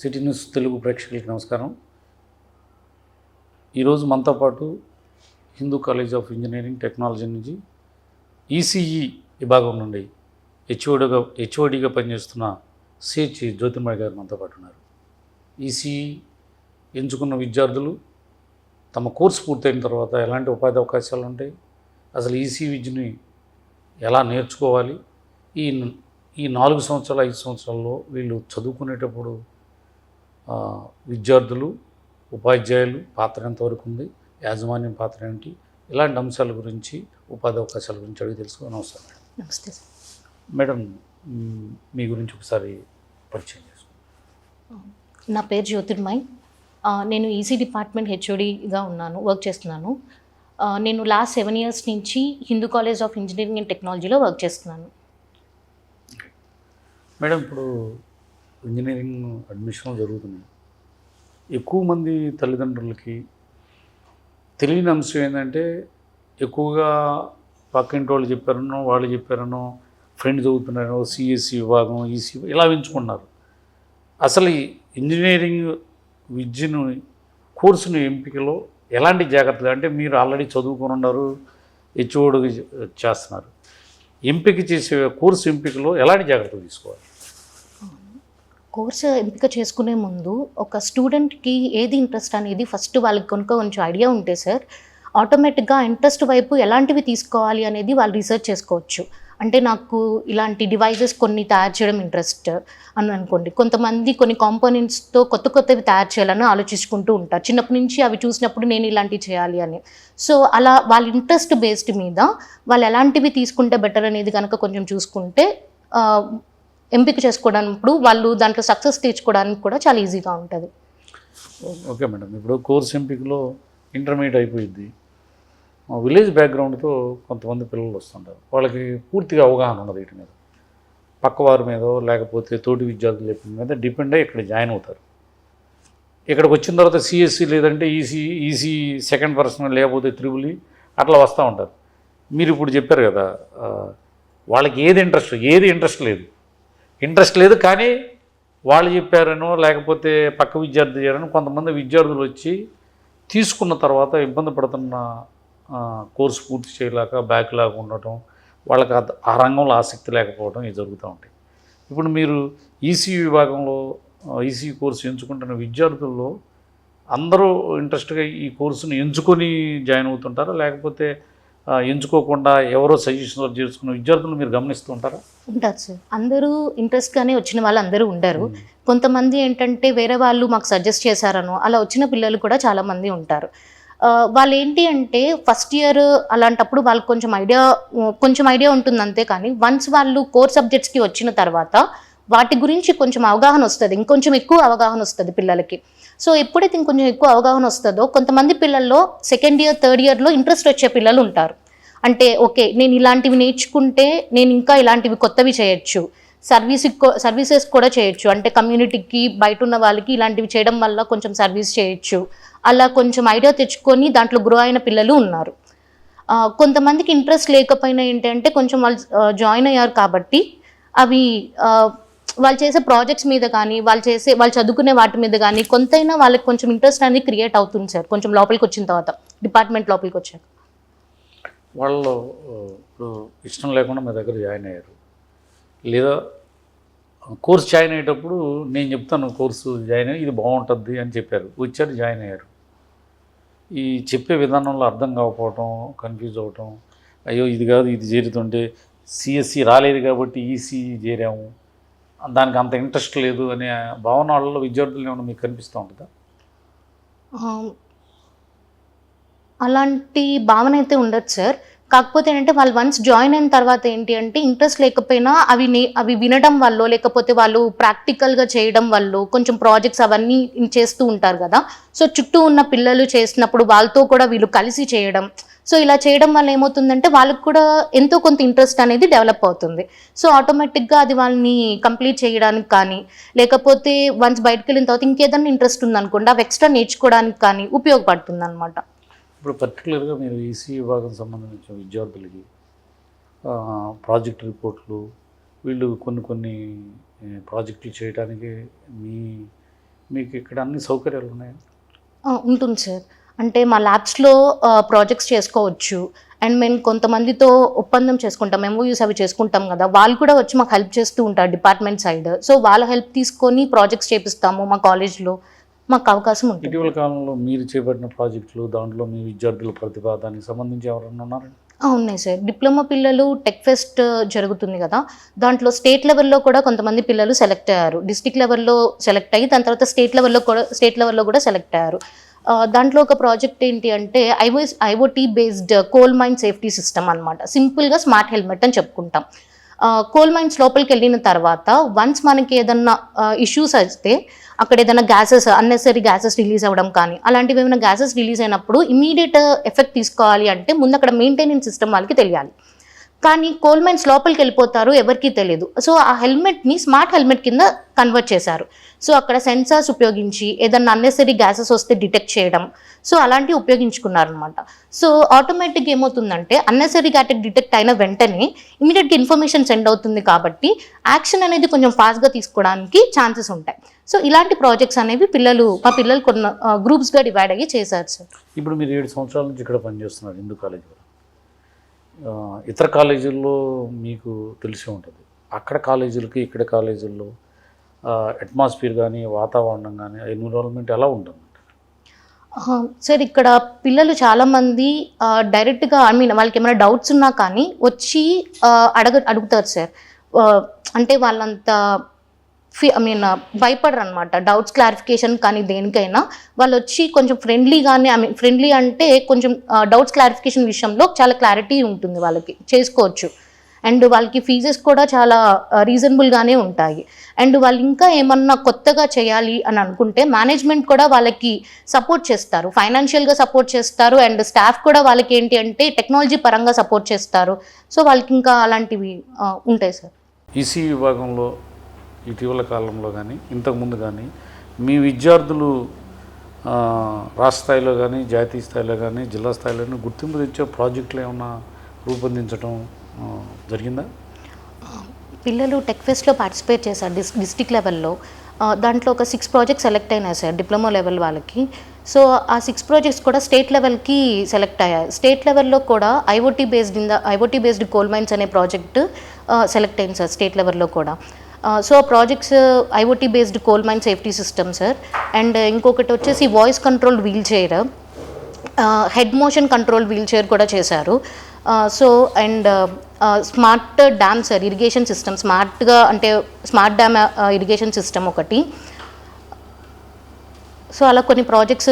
City news Telugu ప్రేక్షకులకి నమస్కారం. ఈరోజు మనతో పాటు Hindu college of engineering technology నుంచి ఈసీఈ విభాగం నుండి హెచ్ఓడిగా హెచ్ఓడిగా పనిచేస్తున్న సిహెచ్ జ్యోతిమణి గారు మనతో పాటు ఉన్నారు. ఈసీఈ ఎంచుకున్న విద్యార్థులు తమ కోర్సు పూర్తయిన తర్వాత ఎలాంటి ఉపాధి అవకాశాలు ఉంటాయి అసలు ఈసీ విద్యని ఎలా నేర్చుకోవాలి ఈ ఈ నాలుగు సంవత్సరాలు ఐదు సంవత్సరాల్లో వీళ్ళు చదువుకునేటప్పుడు విద్యార్థులు ఉపాధ్యాయులు పాత్ర ఎంతవరకు ఉంది యాజమాన్యం పాత్ర ఏంటి ఇలాంటి అంశాల గురించి ఉపాధి అవకాశాల గురించి అడిగి తెలుసుకో నమస్కారం మేడం. నమస్తే సార్. మేడం మ్, గురించి ఒకసారి పరిచయం చేసుకోండి నా పేరు జ్యోతిర్మయ్. నేను ఈసీ డిపార్ట్మెంట్ హెచ్ఓడిగా ఉన్నాను వర్క్ చేస్తున్నాను. నేను లాస్ట్ సెవెన్ ఇయర్స్ నుంచి Hindu college of engineering and టెక్నాలజీలో వర్క్ చేస్తున్నాను. మేడం ఇప్పుడు ఇంజనీరింగ్ అడ్మిషన్లు జరుగుతున్నాయి. ఎక్కువ మంది తల్లిదండ్రులకి తెలియని అంశం ఏంటంటే ఎక్కువగా పక్కింటి వాళ్ళు చెప్పారనో వాళ్ళు చెప్పారనో ఫ్రెండ్ చదువుతున్నారనో సిఎస్సి విభాగం ఈసీ ఇలా ఎంచుకున్నారు అసలు ఈ ఇంజనీరింగ్ విద్యను కోర్సును ఎంపికలో ఎలాంటి జాగ్రత్తలు? అంటే మీరు ఆల్రెడీ చదువుకొని ఉన్నారు హెచ్ఓడి చేస్తున్నారు. ఎంపిక చేసే కోర్సు ఎంపికలో ఎలాంటి జాగ్రత్తలు తీసుకోవాలి? కోర్సు ఎంపిక చేసుకునే ముందు ఒక స్టూడెంట్కి ఏది ఇంట్రెస్ట్ అనేది ఫస్ట్ వాళ్ళకి కనుక కొంచెం ఐడియా ఉంటే సార్ ఆటోమేటిక్గా ఇంట్రెస్ట్ వైపు ఎలాంటివి తీసుకోవాలి అనేది వాళ్ళు రీసెర్చ్ చేసుకోవచ్చు. అంటే నాకు ఇలాంటి డివైజెస్ కొన్ని తయారు చేయడం ఇంట్రెస్ట్ అని అనుకోండి. కొంతమంది కొన్ని కాంపోనెంట్స్తో కొత్త కొత్తవి తయారు చేయాలని ఆలోచించుకుంటూ ఉంటారు. చిన్నప్పటి నుంచి అవి చూసినప్పుడు నేను ఇలాంటివి చేయాలి అని. సో అలా వాళ్ళ ఇంట్రెస్ట్ బేస్డ్ మీద వాళ్ళు ఎలాంటివి తీసుకుంటే బెటర్ అనేది కనుక కొంచెం చూసుకుంటే ఎంపిక చేసుకోవడానికి వాళ్ళు దాంట్లో సక్సెస్ తెచ్చుకోవడానికి కూడా చాలా ఈజీగా ఉంటుంది. Okay madam. ఇప్పుడు కోర్స్ ఎంపికలో ఇంటర్మీడియట్ అయిపోయింది మా విలేజ్ బ్యాక్గ్రౌండ్తో కొంతమంది పిల్లలు వస్తుంటారు. వాళ్ళకి పూర్తిగా అవగాహన ఉండదు వీటి మీద. పక్కవారి మీద లేకపోతే తోటి విద్యార్థుల మీద డిపెండ్ అయ్యి ఇక్కడ జాయిన్ అవుతారు. ఇక్కడికి వచ్చిన తర్వాత సిఎస్సి లేదంటే ఈసీ ఈసీ సెకండ్ పర్సన్ లేకపోతే త్రిబులి e అట్లా వస్తూ ఉంటారు. మీరు ఇప్పుడు చెప్పారు కదా వాళ్ళకి ఏది ఇంట్రెస్ట్ ఏది ఇంట్రెస్ట్ లేదు. ఇంట్రెస్ట్ లేదు కానీ వాళ్ళు చెప్పారనో లేకపోతే పక్క విద్యార్థి చేయాలని కొంతమంది విద్యార్థులు వచ్చి తీసుకున్న తర్వాత ఇబ్బంది పడుతున్న కోర్సు పూర్తి చేయలేక బ్యాక్ లాగా ఉండటం వాళ్ళకి ఆ- రంగంలో ఆసక్తి లేకపోవడం ఇది జరుగుతూ ఉంటాయి. ఇప్పుడు మీరు ఈసీ విభాగంలో ఈసీ కోర్సు ఎంచుకుంటున్న విద్యార్థుల్లో అందరూ ఇంట్రెస్ట్గా ఈ కోర్సును ఎంచుకొని జాయిన్ అవుతుంటారా? లేకపోతే ఎంచుకోకుండా ఎవరో సజెషన్ చేసుకున్న విద్యార్థులు మీరు గమనిస్తూ ఉంటారా? ఉంటారు సార్. అందరూ ఇంట్రెస్ట్గానే వచ్చిన వాళ్ళు అందరూ ఉండరు. కొంతమంది ఏంటంటే వేరే వాళ్ళు మాకు సజెస్ట్ చేశారనో అలా వచ్చిన పిల్లలు కూడా చాలామంది ఉంటారు. వాళ్ళు ఏంటి అంటే ఫస్ట్ ఇయర్ అలాంటప్పుడు వాళ్ళకి కొంచెం ఐడియా కొంచెం ఐడియా ఉంటుంది అంతే కానీ వన్స్ వాళ్ళు కోర్ సబ్జెక్ట్స్కి వచ్చిన తర్వాత వాటి గురించి కొంచెం అవగాహన వస్తుంది. ఇంకొంచెం ఎక్కువ అవగాహన వస్తుంది పిల్లలకి. సో ఎప్పుడైతే ఇంకొంచెం ఎక్కువ అవగాహన వస్తుందో కొంతమంది పిల్లల్లో సెకండ్ ఇయర్ థర్డ్ ఇయర్లో ఇంట్రెస్ట్ వచ్చే పిల్లలు ఉంటారు. అంటే ఓకే నేను ఇలాంటివి నేర్చుకుంటే నేను ఇంకా ఇలాంటివి కొత్తవి చేయొచ్చు. సర్వీస్ సర్వీసెస్ కూడా చేయొచ్చు. అంటే కమ్యూనిటీకి బయట ఉన్న వాళ్ళకి ఇలాంటివి చేయడం వల్ల కొంచెం సర్వీస్ చేయొచ్చు. అలా కొంచెం ఐడియా తెచ్చుకొని దాంట్లో గ్రో అయిన పిల్లలు ఉన్నారు. కొంతమందికి ఇంట్రెస్ట్ లేకపోయినా ఏంటంటే కొంచెం వాళ్ళు జాయిన్ అయ్యారు కాబట్టి అవి వాళ్ళు చేసే ప్రాజెక్ట్స్ మీద కానీ వాళ్ళు చేసే వాళ్ళు చదువుకునే వాటి మీద కానీ కొంతైనా వాళ్ళకి కొంచెం ఇంట్రెస్ట్ అనేది క్రియేట్ అవుతుంది సార్. కొంచెం లోపలికి వచ్చిన తర్వాత డిపార్ట్మెంట్ లోపలికి వచ్చాక. వాళ్ళు ఇప్పుడు ఇష్టం లేకుండా మీ దగ్గర జాయిన్ అయ్యారు. లేదా కోర్స్ జాయిన్ అయ్యేటప్పుడు నేను చెప్తాను కోర్సు జాయిన్ అయ్యి ఇది బాగుంటుంది అని చెప్పారు. వచ్చారు జాయిన్ అయ్యారు. ఈ చెప్పే విధానంలో అర్థం కాకపోవటం కన్ఫ్యూజ్ అవ్వటం అయ్యో ఇది కాదు ఇది చేరుతుంటే సిఎస్సి రాలేదు కాబట్టి ఈసీ చేరాము. దానికి అంత ఇంట్రెస్ట్ లేదు అనే భావన వాళ్ళలో విద్యార్థులు ఏమైనా మీకు కనిపిస్తూ ఉంటుందా? అలాంటి భావన అయితే ఉండదు సార్. కాకపోతే ఏంటంటే వాళ్ళు వన్స్ జాయిన్ అయిన తర్వాత ఏంటి అంటే ఇంట్రెస్ట్ లేకపోయినా అవి అవి వినడం వల్ల లేకపోతే వాళ్ళు ప్రాక్టికల్గా చేయడం వల్ల కొంచెం ప్రాజెక్ట్స్ అవన్నీ చేస్తూ ఉంటారు కదా. సో చుట్టూ ఉన్న పిల్లలు చేసినప్పుడు వాళ్ళతో కూడా వీళ్ళు కలిసి చేయడం సో ఇలా చేయడం వల్ల ఏమవుతుందంటే వాళ్ళకి కూడా ఎంతో కొంత ఇంట్రెస్ట్ అనేది డెవలప్ అవుతుంది. సో ఆటోమేటిక్గా అది వాళ్ళని కంప్లీట్ చేయడానికి కానీ లేకపోతే వన్స్ బయటకు వెళ్ళిన తర్వాత ఇంకేదైనా ఇంట్రెస్ట్ ఉందనుకోండి అవి ఎక్స్ట్రా నేర్చుకోవడానికి కానీ ఉపయోగపడుతుంది అనమాట ఇప్పుడు పర్టికులర్గా మీరు ఈసీ విభాగం సంబంధించిన విద్యార్థులకి ప్రాజెక్ట్ రిపోర్ట్లు వీళ్ళు కొన్ని కొన్ని ప్రాజెక్టులు చేయడానికి మీ మీకు ఇక్కడ అన్ని సౌకర్యాలు ఉన్నాయా? ఉంటుంది సార్. అంటే మా ల్యాబ్స్లో ప్రాజెక్ట్స్ చేసుకోవచ్చు. అండ్ మేము కొంతమందితో ఒప్పందం చేసుకుంటాం. ఎంఓయూస్ అవి చేసుకుంటాం కదా. వాళ్ళు కూడా వచ్చి మాకు హెల్ప్ చేస్తూ ఉంటారు డిపార్ట్మెంట్ సైడ్ సో వాళ్ళ హెల్ప్ తీసుకొని ప్రాజెక్ట్స్ చేపిస్తాము మా కాలేజ్లో మాకు అవకాశం ఉంటుంది. ఇటీవల కాలంలో మీరు చేపట్టిన ప్రాజెక్టులు దాంట్లో మీ విద్యార్థుల ప్రతిభ దానికి సంబంధించి ఎవరైనా ఉన్నారండి? ఉన్నాయి సార్. డిప్లొమా పిల్లలు టెక్ ఫెస్ట్ జరుగుతుంది కదా. దాంట్లో స్టేట్ లెవెల్లో కూడా కొంతమంది పిల్లలు సెలెక్ట్ అయ్యారు. డిస్టిక్ లెవెల్లో సెలెక్ట్ అయ్యి దాని తర్వాత స్టేట్ లెవెల్లో కూడా స్టేట్ లెవెల్లో కూడా సెలెక్ట్ అయ్యారు. దాంట్లో ఒక ప్రాజెక్ట్ ఏంటి అంటే IOS IoT based coal mine safety system అనమాట సింపుల్గా స్మార్ట్ హెల్మెట్ అని చెప్పుకుంటాం. కోల్ మైన్స్ లోపలికి వెళ్ళిన తర్వాత వన్స్ మనకి ఏదన్నా ఇష్యూస్ వస్తే అక్కడ ఏదైనా గ్యాసెస్ అన్నెసరీ గ్యాసెస్ రిలీజ్ అవ్వడం కానీ అలాంటివి ఏమైనా గ్యాసెస్ రిలీజ్ అయినప్పుడు ఇమీడియట్ ఎఫెక్ట్ తీసుకోవాలి అంటే ముందు అక్కడ మెయింటెనెన్స్ సిస్టమ్ వాళ్ళకి తెలియాలి. కానీ కోల్ మైన్స్ లోపలికి వెళ్ళిపోతారు ఎవరికీ తెలియదు. సో ఆ హెల్మెట్ని స్మార్ట్ హెల్మెట్ కింద కన్వర్ట్ చేశారు. సో అక్కడ సెన్సార్స్ ఉపయోగించి ఏదన్నా అన్నెసరీ గ్యాసెస్ వస్తే డిటెక్ట్ చేయడం. సో అలాంటివి ఉపయోగించుకున్నారనమాట సో ఆటోమేటిక్గా ఏమవుతుందంటే అన్నెసరీ గ్యాటెక్ డిటెక్ట్ అయిన వెంటనే ఇమీడియట్గా ఇన్ఫర్మేషన్ సెండ్ అవుతుంది కాబట్టి యాక్షన్ అనేది కొంచెం ఫాస్ట్గా తీసుకోవడానికి ఛాన్సెస్ ఉంటాయి. సో ఇలాంటి ప్రాజెక్ట్స్ అనేవి పిల్లలు మా పిల్లలు కొన్ని గ్రూప్స్గా డివైడ్ అయ్యి చేశారు సార్ ఇప్పుడు మీరు ఏడు సంవత్సరాల నుంచి ఇక్కడ పనిచేస్తున్నారు హిందూ కాలేజీలో. ఇతర కాలేజీల్లో మీకు తెలిసి ఉంటుంది. అక్కడ కాలేజీలకి ఇక్కడ కాలేజీల్లో అట్మాస్ఫియర్ కానీ వాతావరణం కానీ ఎన్విరాన్మెంట్ ఎలా ఉంటుంది? సార్ ఇక్కడ పిల్లలు చాలామంది డైరెక్ట్గా ఐ మీన్ వాళ్ళకి ఏమైనా డౌట్స్ ఉన్నా కానీ వచ్చి అడగ అడుగుతారు సార్. అంటే వాళ్ళంత ఫీ ఐ మీన్ భయపడరు అనమాట డౌట్స్ క్లారిఫికేషన్ కానీ దేనికైనా వాళ్ళు వచ్చి కొంచెం ఫ్రెండ్లీగానే ఐ మీన్ ఫ్రెండ్లీ అంటే కొంచెం డౌట్స్ క్లారిఫికేషన్ విషయంలో చాలా క్లారిటీ ఉంటుంది వాళ్ళకి. చేసుకోవచ్చు. అండ్ వాళ్ళకి ఫీజెస్ కూడా చాలా రీజనబుల్గానే ఉంటాయి. అండ్ వాళ్ళు ఇంకా ఏమన్నా కొత్తగా చేయాలి అని అనుకుంటే మేనేజ్మెంట్ కూడా వాళ్ళకి సపోర్ట్ చేస్తారు. ఫైనాన్షియల్గా సపోర్ట్ చేస్తారు అండ్ స్టాఫ్ కూడా వాళ్ళకి ఏంటి అంటే టెక్నాలజీ పరంగా సపోర్ట్ చేస్తారు. సో వాళ్ళకి ఇంకా అలాంటివి ఉంటాయి సార్ ఈసీ విభాగంలో ఇటీవల కాలంలో కానీ ఇంతకుముందు కానీ మీ విద్యార్థులు రాష్ట్ర స్థాయిలో కానీ జాతీయ స్థాయిలో కానీ జిల్లా స్థాయిలో కానీ గుర్తింపు తెచ్చే ప్రాజెక్టులు ఏమన్నా రూపొందించడం జరిగిందా? పిల్లలు టెక్ ఫెస్ట్లో పార్టిసిపేట్ చేశారు డిస్ డిస్టిక్ లెవెల్లో. దాంట్లో ఒక సిక్స్ ప్రాజెక్ట్స్ సెలెక్ట్ అయినాయి సార్ డిప్లొమా లెవెల్ వాళ్ళకి. సో ఆ సిక్స్ ప్రాజెక్ట్స్ కూడా స్టేట్ లెవెల్కి సెలెక్ట్ అయ్యాయి. స్టేట్ లెవెల్లో కూడా IoT based in the IoT based coal mines అనే ప్రాజెక్ట్ సెలెక్ట్ అయింది సార్ స్టేట్ లెవెల్లో కూడా. సో ఆ projects IoT based coal mine safety system sir. And ఇంకొకటి వచ్చేసి voice control wheelchair. Head motion control wheelchair కూడా చేశారు. So and smart dam sir irrigation system స్మార్ట్గా అంటే స్మార్ట్ డ్యామ్ ఇరిగేషన్ సిస్టమ్ ఒకటి. సో అలా కొన్ని ప్రాజెక్ట్స్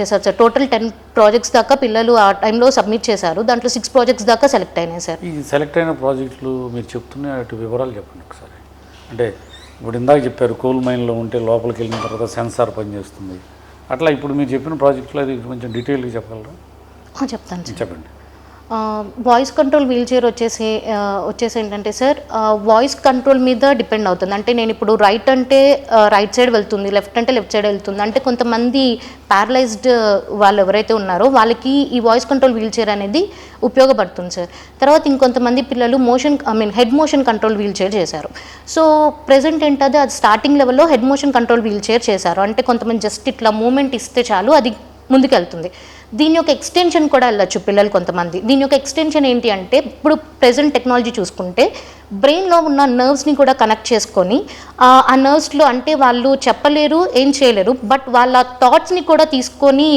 చేశారు సార్. టోటల్ టెన్ ప్రాజెక్ట్స్ దాకా పిల్లలు ఆ టైంలో సబ్మిట్ చేశారు. దాంట్లో సిక్స్ ప్రాజెక్ట్స్ దాకా సెలెక్ట్ అయినాయి సార్. ఈ సెలెక్ట్ అయిన ప్రాజెక్టులు మీరు చెప్తున్న వాటి వివరాలు చెప్పండి ఒకసారి. అంటే ఇప్పుడు ఇందాక చెప్పారు కోల్ మైన్లో ఉంటే లోపలికి వెళ్ళిన తర్వాత సెన్సార్ పనిచేస్తుంది అట్లా ఇప్పుడు మీరు చెప్పిన ప్రాజెక్టులో అది కొంచెం డీటెయిల్గా చెప్పగలరా? ఆ, చెప్తాను సార్. చెప్పండి. వాయిస్ కంట్రోల్ వీల్ చైర్ వచ్చేసి వచ్చేసి ఏంటంటే సార్ వాయిస్ కంట్రోల్ మీద డిపెండ్ అవుతుంది. అంటే నేను ఇప్పుడు రైట్ అంటే రైట్ సైడ్ వెళ్తుంది లెఫ్ట్ అంటే లెఫ్ట్ సైడ్ వెళ్తుంది. అంటే కొంతమంది ప్యారలైజ్డ్ వాళ్ళు ఎవరైతే ఉన్నారో వాళ్ళకి ఈ వాయిస్ కంట్రోల్ వీల్ చైర్ అనేది ఉపయోగపడుతుంది సార్ తర్వాత ఇంకొంతమంది పిల్లలు motion I mean head motion control wheelchair చేశారు. సో ప్రెసెంట్ ఏంటది? అది స్టార్టింగ్ లెవెల్లో head motion control wheelchair చేశారు. అంటే కొంతమంది జస్ట్ ఇట్లా మూమెంట్ ఇస్తే చాలు అది ముందుకెళ్తుంది. దీని యొక్క ఎక్స్టెన్షన్ కూడా వెళ్ళచ్చు పిల్లలు కొంతమంది. దీని యొక్క ఎక్స్టెన్షన్ ఏంటి అంటే ఇప్పుడు ప్రెసెంట్ టెక్నాలజీ చూసుకుంటే బ్రెయిన్లో ఉన్న నర్వ్స్ని కూడా కనెక్ట్ చేసుకొని ఆ, నర్వ్స్లో అంటే వాళ్ళు చెప్పలేరు ఏం చేయలేరు బట్ వాళ్ళ థాట్స్ని కూడా తీసుకొని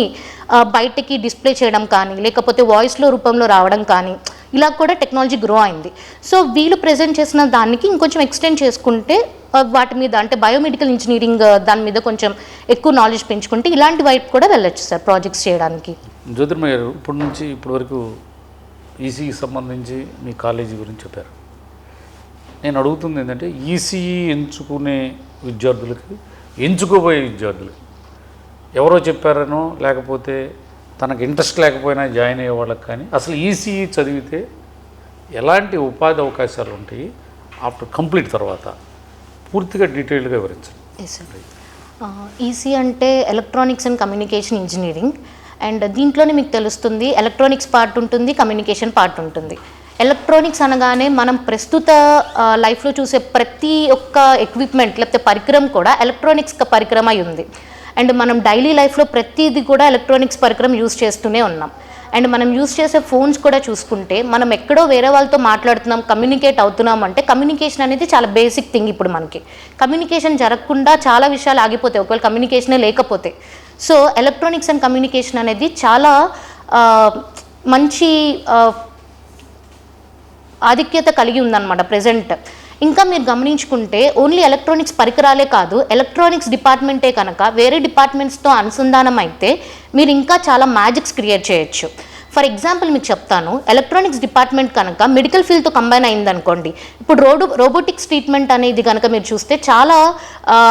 బయటకి బయటికి డిస్ప్లే చేయడం కానీ లేకపోతే వాయిస్లో రూపంలో రావడం కానీ ఇలా కూడా టెక్నాలజీ గ్రో అయింది. సో వీళ్ళు ప్రజెంట్ చేసిన దానికి ఇంకొంచెం ఎక్స్టెండ్ చేసుకుంటే వాటి మీద అంటే బయోమెడికల్ ఇంజనీరింగ్ దాని మీద కొంచెం ఎక్కువ నాలెడ్జ్ పెంచుకుంటే ఇలాంటి వైపు కూడా వెళ్ళొచ్చు సార్ ప్రాజెక్ట్స్ చేయడానికి. జ్యోతిర్మయ్య గారు ఇప్పటి నుంచి ఇప్పటి వరకు ఈసీకి సంబంధించి మీ కాలేజీ గురించి చెప్పారు. నేను అడుగుతుంది ఏంటంటే ఈసీఈ ఎంచుకునే విద్యార్థులకి ఎంచుకోబోయే విద్యార్థులకి ఎవరో చెప్పారనో లేకపోతే తనకు ఇంట్రెస్ట్ లేకపోయినా జాయిన్ అయ్యే వాళ్ళకి కానీ అసలు ఈసీఈ చదివితే ఎలాంటి ఉపాధి అవకాశాలు ఉంటాయి ఆఫ్టర్ కంప్లీట్ తర్వాత? పూర్తిగా డీటెయిల్గా వివరించండి. ఈసీ అంటే electronics and communication engineering. And దీంట్లోనే మీకు తెలుస్తుంది ఎలక్ట్రానిక్స్ పార్ట్ ఉంటుంది కమ్యూనికేషన్ పార్ట్ ఉంటుంది. ఎలక్ట్రానిక్స్ అనగానే మనం ప్రస్తుత లైఫ్లో చూసే ప్రతి ఒక్క ఎక్విప్మెంట్ లేకపోతే పరికరం కూడా ఎలక్ట్రానిక్స్ పరికరం అయి ఉంది. అండ్ మనం డైలీ లైఫ్లో ప్రతిదీ కూడా ఎలక్ట్రానిక్స్ పరికరం యూస్ చేస్తూనే ఉన్నాం. అండ్ మనం యూస్ చేసే ఫోన్స్ కూడా చూసుకుంటే మనం ఎక్కడో వేరే వాళ్ళతో మాట్లాడుతున్నాం కమ్యూనికేట్ అవుతున్నాం అంటే కమ్యూనికేషన్ అనేది చాలా బేసిక్ థింగ్ ఇప్పుడు మనకి. కమ్యూనికేషన్ జరగకుండా చాలా విషయాలు ఆగిపోతాయి. ఒకవేళ కమ్యూనికేషనే లేకపోతే. సో ఎలక్ట్రానిక్స్ అండ్ కమ్యూనికేషన్ అనేది చాలా మంచి ఆధిక్యత కలిగి ఉందన్నమాట ప్రజెంట్. ఇంకా మీరు గమనించుకుంటే ఓన్లీ ఎలక్ట్రానిక్స్ పరికరాలే కాదు ఎలక్ట్రానిక్స్ డిపార్ట్మెంటే కనుక వేరే డిపార్ట్మెంట్స్తో అనుసంధానం అయితే మీరు ఇంకా చాలా మ్యాజిక్స్ క్రియేట్ చేయొచ్చు. ఫర్ ఎగ్జాంపుల్ మీకు చెప్తాను. ఎలక్ట్రానిక్స్ డిపార్ట్మెంట్ కనుక మెడికల్ ఫీల్డ్తో కంబైన్ అయిందనుకోండి. ఇప్పుడు రోడ్ రోబోటిక్స్ ట్రీట్మెంట్ అనేది కనుక మీరు చూస్తే చాలా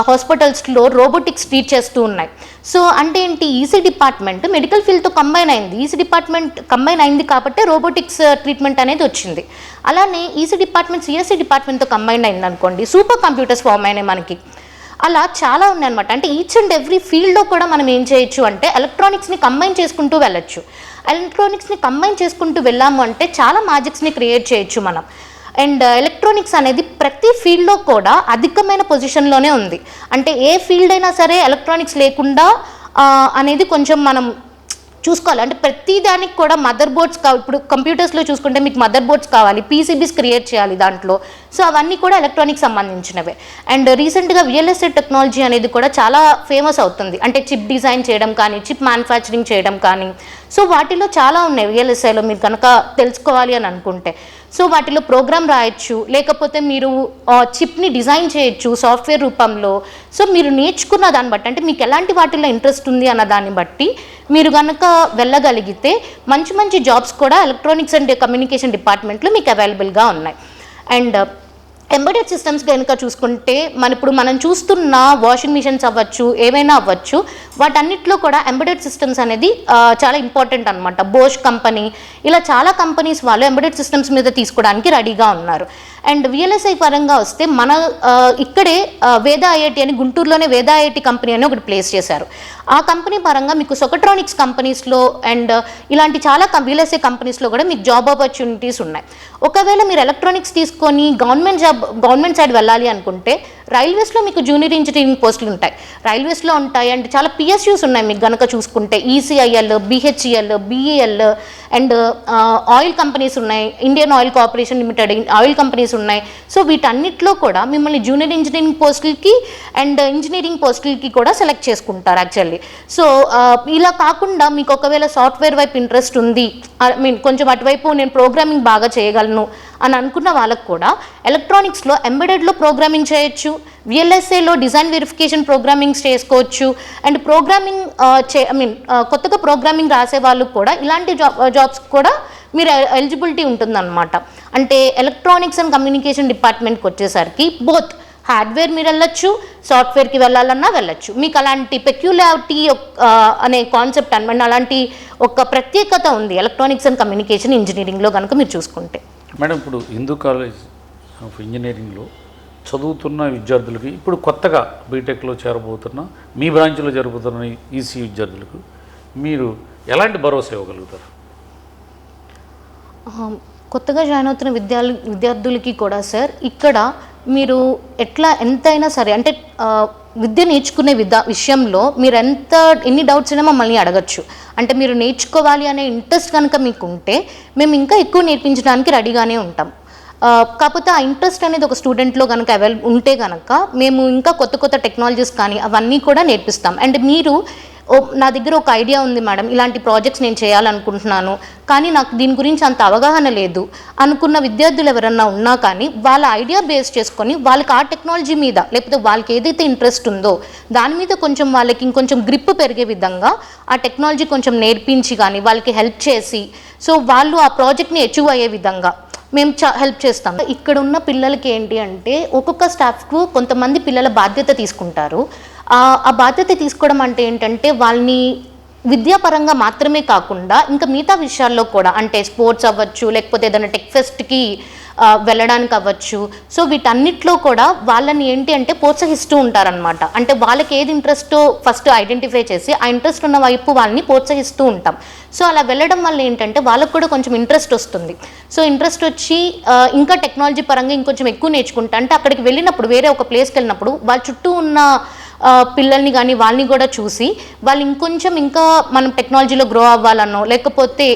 హాస్పిటల్స్లో రోబోటిక్స్ ట్రీట్ చేస్తూ ఉన్నాయి. సో అంటే ఏంటి? ఈసీ డిపార్ట్మెంట్ మెడికల్ ఫీల్డ్తో కంబైన్ అయింది. ఈసీ డిపార్ట్మెంట్ కంబైన్ అయింది కాబట్టి రోబోటిక్స్ ట్రీట్మెంట్ అనేది వచ్చింది. అలానే ఈసీ డిపార్ట్మెంట్ సిఎస్సి డిపార్ట్మెంట్తో కంబైన్ అయింది అనుకోండి సూపర్ కంప్యూటర్స్ ఫామ్ అయినాయి మనకి. అలా చాలా ఉన్నాయి అనమాట అంటే ఈచ్ అండ్ ఎవ్రీ ఫీల్డ్లో కూడా మనం ఏం చేయొచ్చు అంటే ఎలక్ట్రానిక్స్ని కంబైన్ చేసుకుంటూ వెళ్ళొచ్చు. ఎలక్ట్రానిక్స్ని కంబైన్ చేసుకుంటూ వెళ్ళాము అంటే చాలా మ్యాజిక్స్ని క్రియేట్ చేయొచ్చు మనం. అండ్ ఎలక్ట్రానిక్స్ uh, అనేది ప్రతి ఫీల్డ్లో కూడా అధికమైన పొజిషన్లోనే ఉంది. అంటే ఏ ఫీల్డ్ అయినా సరే ఎలక్ట్రానిక్స్ లేకుండా uh, అనేది కొంచెం మనం చూసుకోవాలి. అంటే ప్రతి దానికి కూడా మదర్ బోర్డ్స్ కావాలి ఇప్పుడు కంప్యూటర్స్లో చూసుకుంటే మీకు మదర్ బోర్డ్స్ కావాలి పీసీబీస్ క్రియేట్ చేయాలి దాంట్లో. సో అవన్నీ కూడా ఎలక్ట్రానిక్ సంబంధించినవే. అండ్ రీసెంట్గా విఎల్ఎస్ఏ టెక్నాలజీ అనేది కూడా చాలా ఫేమస్ అవుతుంది. అంటే చిప్ డిజైన్ చేయడం కానీ చిప్ మ్యానుఫ్యాక్చరింగ్ చేయడం కానీ. సో వాటిలో చాలా ఉన్నాయి విఎల్ఎస్ఐలో మీరు కనుక తెలుసుకోవాలి అని అనుకుంటే. సో వాటిలో ప్రోగ్రామ్ రాయొచ్చు లేకపోతే మీరు చిప్ని డిజైన్ చేయొచ్చు సాఫ్ట్వేర్ రూపంలో. సో మీరు నేర్చుకున్న దాన్ని బట్టి అంటే మీకు ఎలాంటి వాటిలో ఇంట్రెస్ట్ ఉంది అన్న దాన్ని బట్టి మీరు కనుక వెళ్ళగలిగితే మంచి మంచి జాబ్స్ కూడా ఎలక్ట్రానిక్స్ అండ్ కమ్యూనికేషన్ డిపార్ట్మెంట్లో మీకు అవైలబుల్గా ఉన్నాయి. అండ్ ఎంబెడెడ్ సిస్టమ్స్ కనుక చూసుకుంటే మన ఇప్పుడు మనం చూస్తున్న వాషింగ్ మిషన్స్ అవ్వచ్చు ఏవైనా అవ్వచ్చు వాటన్నిటిలో కూడా ఎంబెడెడ్ సిస్టమ్స్ అనేది చాలా ఇంపార్టెంట్ అనమాట బోష్ కంపెనీ ఇలా చాలా కంపెనీస్ వాళ్ళు ఎంబెడెడ్ సిస్టమ్స్ మీద తీసుకోవడానికి రెడీగా ఉన్నారు. అండ్ విఎల్ఎస్ఐ పరంగా వస్తే మన ఇక్కడే వేదా వేద ఐఐటి అని గుంటూరులోనే వేద ఐఐటి కంపెనీ అని ఒకటి ప్లేస్ చేశారు. ఆ కంపెనీ పరంగా మీకు సొకట్రానిక్స్ కంపెనీస్లో అండ్ ఇలాంటి చాలా విఎల్ఎస్ఐ కంపెనీస్లో కూడా మీకు జాబ్ ఆపర్చునిటీస్ ఉన్నాయి. ఒకవేళ మీరు ఎలక్ట్రానిక్స్ తీసుకొని గవర్నమెంట్ జాబ్ గవర్నమెంట్ సైడ్ వెళ్ళాలి అనుకుంటే రైల్వేస్లో మీకు జూనియర్ ఇంజనీరింగ్ పోస్టులు ఉంటాయి. రైల్వేస్లో ఉంటాయి అండ్ చాలా పిఎస్యూస్ ఉన్నాయి మీకు గనక చూసుకుంటే. ECIL BHEL BEL and oil companies ఉన్నాయి. Indian Oil Corporation Limited oil companies ఉన్నాయి. సో వీటన్నిటిలో కూడా మిమ్మల్ని జూనియర్ ఇంజనీరింగ్ పోస్టులకి అండ్ ఇంజనీరింగ్ పోస్టులకి కూడా సెలెక్ట్ చేసుకుంటారు యాక్చువల్లీ సో ఇలా కాకుండా మీకు ఒకవేళ సాఫ్ట్వేర్ వైపు ఇంట్రెస్ట్ ఉంది ఐ మీన్ కొంచెం అటువైపు నేను ప్రోగ్రామింగ్ బాగా చేయగలను అని అనుకున్న వాళ్ళకు కూడా ఎలక్ట్రానిక్స్లో ఎంబెడెడ్లో ప్రోగ్రామింగ్ చేయొచ్చు విఎల్ఎస్ఏలో డిజైన్ వెరిఫికేషన్ ప్రోగ్రామింగ్స్ చేసుకోవచ్చు అండ్ ప్రోగ్రామింగ్ చే ఐ మీన్ కొత్తగా ప్రోగ్రామింగ్ రాసే వాళ్ళకు కూడా ఇలాంటి జాబ్ జాబ్స్ కూడా మీరు ఎలిజిబిలిటీ ఉంటుందన్నమాట. అంటే ఎలక్ట్రానిక్స్ అండ్ కమ్యూనికేషన్ డిపార్ట్మెంట్కి వచ్చేసరికి బోత్ హార్డ్వేర్ మీరు వెళ్ళొచ్చు సాఫ్ట్వేర్కి వెళ్ళాలన్నా వెళ్ళొచ్చు. మీకు అలాంటి పెక్యులారిటీ అనే కాన్సెప్ట్ అనమాట అలాంటి ఒక ప్రత్యేకత ఉంది ఎలక్ట్రానిక్స్ అండ్ కమ్యూనికేషన్ ఇంజనీరింగ్లో కనుక మీరు చూసుకుంటే. మేడం ఇప్పుడు హిందూ కాలేజ్ ఆఫ్ ఇంజనీరింగ్లో చదువుతున్న విద్యార్థులకి ఇప్పుడు కొత్తగా బీటెక్లో చేరబోతున్న మీ బ్రాంచ్లో చేరబోతున్న ఈసీ విద్యార్థులకు మీరు ఎలాంటి భరోసా ఇవ్వగలుగుతారు? కొత్తగా జాయిన్ అవుతున్న విద్యార్థు విద్యార్థులకి కూడా సార్ ఇక్కడ మీరు ఎట్లా ఎంతైనా సరే అంటే విద్య నేర్చుకునే విధా విషయంలో మీరు ఎంత ఎన్ని డౌట్స్ అయినా మమ్మల్ని అడగచ్చు. అంటే మీరు నేర్చుకోవాలి అనే ఇంట్రెస్ట్ కనుక మీకు ఉంటే మేము ఇంకా ఎక్కువ నేర్పించడానికి రెడీగానే ఉంటాం. కాకపోతే ఆ ఇంట్రెస్ట్ అనేది ఒక స్టూడెంట్లో కనుక అవైల్ ఉంటే కనుక మేము ఇంకా కొత్త కొత్త టెక్నాలజీస్ కానీ అవన్నీ కూడా నేర్పిస్తాం. అండ్ మీరు ఓ నా దగ్గర ఒక ఐడియా ఉంది మేడం. ఇలాంటి ప్రాజెక్ట్స్ నేను చేయాలనుకుంటున్నాను. కానీ నాకు దీని గురించి అంత అవగాహన లేదు. అనుకున్న విద్యార్థులు ఎవరన్నా ఉన్నా కానీ వాళ్ళ ఐడియా బేస్ చేసుకొని వాళ్ళకి ఆ టెక్నాలజీ మీద లేకపోతే వాళ్ళకి ఏదైతే ఇంట్రెస్ట్ ఉందో దాని మీద కొంచెం వాళ్ళకి ఇంకొంచెం గ్రిప్ పెరిగే విధంగా ఆ టెక్నాలజీ కొంచెం నేర్పించి కానీ వాళ్ళకి హెల్ప్ చేసి సో వాళ్ళు ఆ ప్రాజెక్ట్ని అచీవ్ అయ్యే విధంగా మేము చా హెల్ప్ చేస్తాం. ఇక్కడ ఉన్న పిల్లలకి ఏంటి అంటే ఒక్కొక్క స్టాఫ్కు కొంతమంది పిల్లల బాధ్యత తీసుకుంటారు. ఆ బాధ్యత తీసుకోవడం అంటే ఏంటంటే వాళ్ళని విద్యాపరంగా మాత్రమే కాకుండా ఇంకా మిగతా విషయాల్లో కూడా అంటే స్పోర్ట్స్ అవ్వచ్చు లేకపోతే ఏదైనా టెక్ ఫెస్ట్కి వెళ్ళడానికి అవ్వచ్చు. సో వీటన్నిటిలో కూడా వాళ్ళని ఏంటి అంటే ప్రోత్సహిస్తూ ఉంటారనమాట అంటే వాళ్ళకి ఏది ఇంట్రెస్టో ఫస్ట్ ఐడెంటిఫై చేసి ఆ ఇంట్రెస్ట్ ఉన్న వైపు వాళ్ళని ప్రోత్సహిస్తూ ఉంటాం. సో అలా వెళ్ళడం వల్ల ఏంటంటే వాళ్ళకు కూడా కొంచెం ఇంట్రెస్ట్ వస్తుంది. సో ఇంట్రెస్ట్ వచ్చి ఇంకా టెక్నాలజీ పరంగా ఇంకొంచెం ఎక్కువ నేర్చుకుంటా. అంటే అక్కడికి వెళ్ళినప్పుడు వేరే ఒక ప్లేస్కి వెళ్ళినప్పుడు వాళ్ళ చుట్టూ ఉన్న పిల్లల్ని కానీ వాళ్ళని కూడా చూసి వాళ్ళు ఇంకొంచెం ఇంకా మనం టెక్నాలజీలో గ్రో అవ్వాలనో లేకపోతే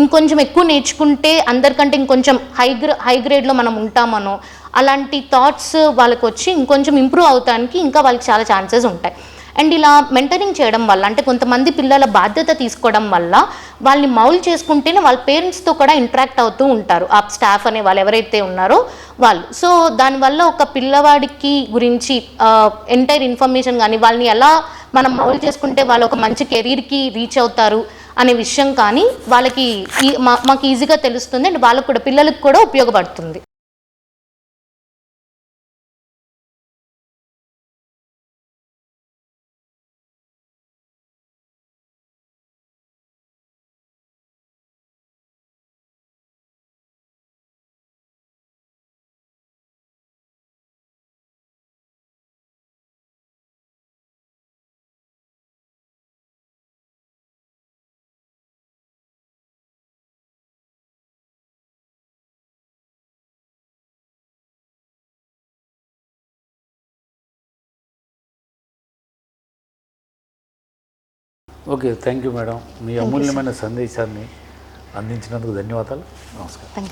ఇంకొంచెం ఎక్కువ నేర్చుకుంటే అందరికంటే ఇంకొంచెం హై గ్రే హై గ్రేడ్లో మనం ఉంటామనో అలాంటి థాట్స్ వాళ్ళకి వచ్చి ఇంకొంచెం ఇంప్రూవ్ అవటానికి ఇంకా వాళ్ళకి చాలా ఛాన్సెస్ ఉంటాయి. అండ్ ఇలా మెంటరింగ్ చేయడం వల్ల అంటే కొంతమంది పిల్లల బాధ్యత తీసుకోవడం వల్ల వాళ్ళని మౌల్ చేసుకుంటేనే వాళ్ళ పేరెంట్స్తో కూడా ఇంటరాక్ట్ అవుతూ ఉంటారు. ఆ స్టాఫ్ అనే వాళ్ళు ఎవరైతే ఉన్నారో వాళ్ళు. సో దానివల్ల ఒక పిల్లవాడికి గురించి ఎంటైర్ ఇన్ఫర్మేషన్ కానీ వాళ్ళని ఎలా మనం మౌల్ చేసుకుంటే వాళ్ళు ఒక మంచి కెరీర్కి రీచ్ అవుతారు అనే విషయం కానీ వాళ్ళకి ఈ- మా- మాకు ఈజీగా తెలుస్తుంది అండ్ వాళ్ళకు కూడా పిల్లలకు కూడా ఉపయోగపడుతుంది. ఓకే థ్యాంక్ యూ మేడం మీ అమూల్యమైన సందేశాన్ని అందించినందుకు ధన్యవాదాలు. నమస్కారం.